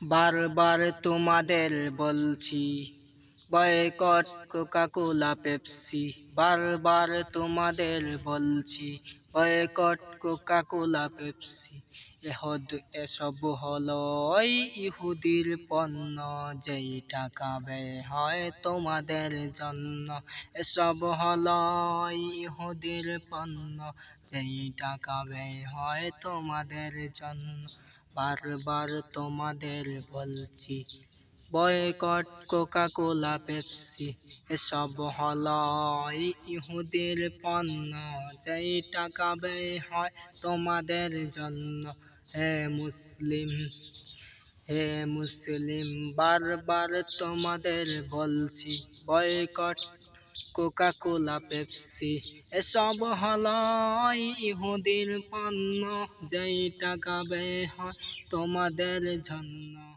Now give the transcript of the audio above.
বারবার তোমাদের বলছি বয়কট কোকা কোলা পেপসি। বারবার তোমাদের বলছি বয়কট কোকা কোলা পেপসি। এহদ এসব হলো ইহুদির পণ্য, যেই টাকা ব্যয় হয় তোমাদের জন্য। এসব হলো ইহুদির পণ্য, যেই টাকা ব্যয় হয় তোমাদের জন্য। বারবার তোমাদের বলছি, বয়কট কোকা কোলা পেপসি এসব হলো ইহুদির পণ্য, যেই টাকা ব্যয় হয় তোমাদের জন্য। হে মুসলিম হে মুসলিম, বারবার তোমাদের বলছি, বয়কট কোকা কোলা পেপসি, এসব হল ইহুদির পণ্য যেই টাকা ব্যয় হয় তোমাদের জন্য।